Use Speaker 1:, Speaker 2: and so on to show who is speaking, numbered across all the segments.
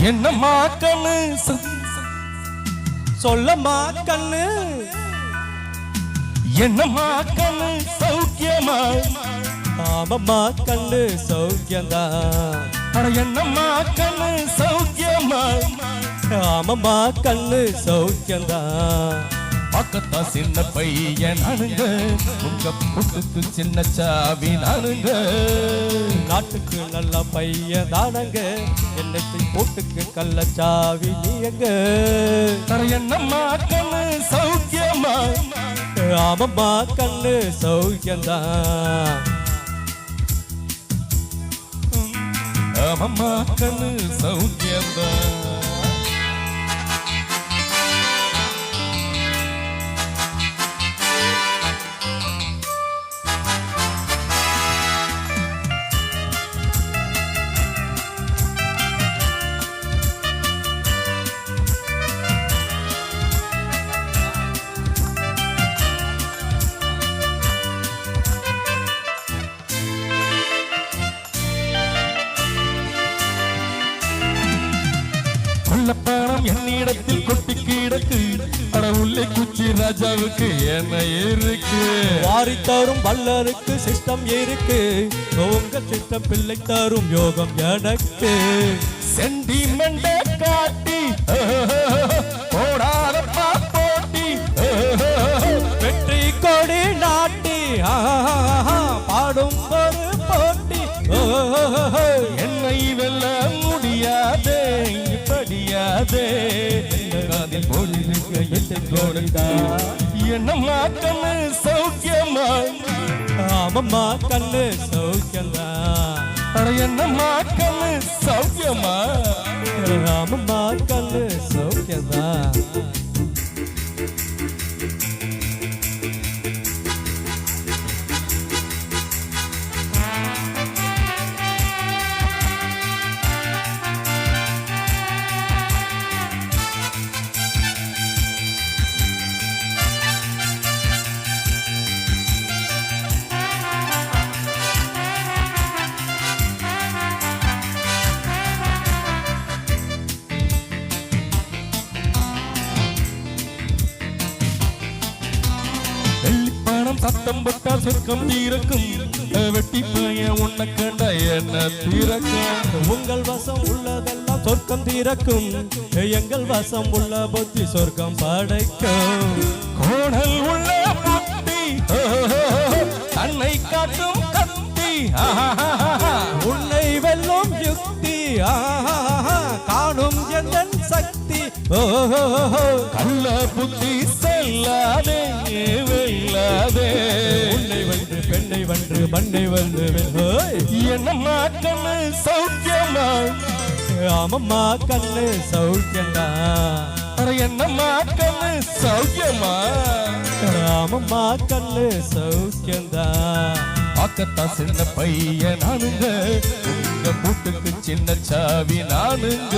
Speaker 1: என்னம்மா கண்ணு சொல்ல
Speaker 2: சொல்லம்மா கண்ணு
Speaker 1: என்னம்மா கண்ணு சௌக்கியமா?
Speaker 2: ஆமம்மா கண்ணு சௌக்கியந்தா.
Speaker 1: அட என்னம்மா கண்ணு சௌக்கியமா?
Speaker 2: ஆமம்மா கண்ணு சௌக்கியந்தா.
Speaker 1: பக்கத்தா சின்ன பையன் அணுங்க உங்க புட்டுக்கு சின்ன சாவி நானுங்க
Speaker 2: நாட்டுக்கு நல்ல பையன் தானங்க என்னத்தை போட்டுக்கு கள்ளச்சாவி நீ எங்க
Speaker 1: என்னம்மா கண்ணு சௌக்கியமா
Speaker 2: ஆமம்மா கண்ணு சௌக்கியம்தான்
Speaker 1: ஆமம்மா கண்ணு சௌக்கியம்தான் அட உள்ளே குச்சி ராஜாவுக்கு என்ன இருக்கு.
Speaker 2: வாரி தரும் வல்லருக்கு சிஸ்டம் இருக்கு. உங்க சிஸ்டம் பிள்ளை தரும் யோகம் எனக்கு.
Speaker 1: சென்டிமெண்ட காட்டி போடாதப்பா போட்டி
Speaker 2: வெற்றி கொடி நாட்டி பாடும் ஒரு போட்டி.
Speaker 1: என்னை வெல்ல முடியாதே இப்படியாதே அதில் போலிருக்க எத்தை கொடுத்தா. என்னம்மா கண்ணு சௌக்கியமா?
Speaker 2: ஆமம்மா கண்ணு சௌக்கியம்தான்
Speaker 1: அட என்னம்மா கண்ணு சௌக்கியமா?
Speaker 2: ஆமம்மா கண்ணு சௌக்கியம்தான்
Speaker 1: வெள்ளிப்பணம் சத்தம் போட்டால் சொர்க்கம் தீரக்கும் வெட்டி பையன் உன்னை கண்ட என்ன தீரக்கும்
Speaker 2: உங்கள் வசம் உள்ளதெல்லாம் சொர்க்கம் தீரக்கும் எங்கள் வசம் உள்ள புத்தி சொர்க்கம் படைக்கும்.
Speaker 1: கோணல் உள்ள புத்தி தன்னை காட்டும் கத்தி
Speaker 2: உன்னை வெல்லும் யுக்தி காணும் எந்தன் சக்தி ஓஹோ
Speaker 1: கள்ள புத்தி செல்லாதே வெல்லாதே
Speaker 2: வென்று வெல்வோய்.
Speaker 1: என்னம்மா கண்ணு சௌக்கியமா?
Speaker 2: ஆமம்மா கண்ணு சௌக்கியந்தா.
Speaker 1: அட என்னம்மா கண்ணு சௌக்கியமா?
Speaker 2: ஆமம்மா கண்ணு சௌக்கியந்தா.
Speaker 1: பக்கத்தா சின்ன பையன் நானுங்க உங்க வீட்டுக்கு சின்ன சாவி நானுங்க.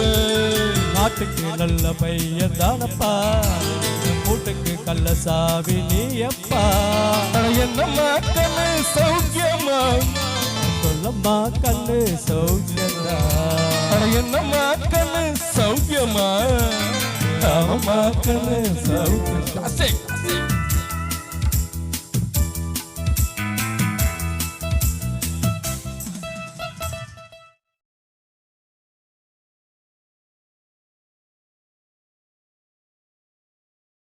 Speaker 2: நாட்டுக்கு நல்ல பையன் தானப்பா. கூட்டுக்கு கள்ள சாவி நீ
Speaker 1: அட என்னம்மா கண்ணு சௌக்கியமா?
Speaker 2: சொல்லம்மா கண்ணு சௌக்கியந்தா.
Speaker 1: அட என்னம்மா கண்ணு சௌக்கியமா?
Speaker 2: ஆமம்மா கண்ணு சௌக்கியம்
Speaker 1: சௌக்கியம்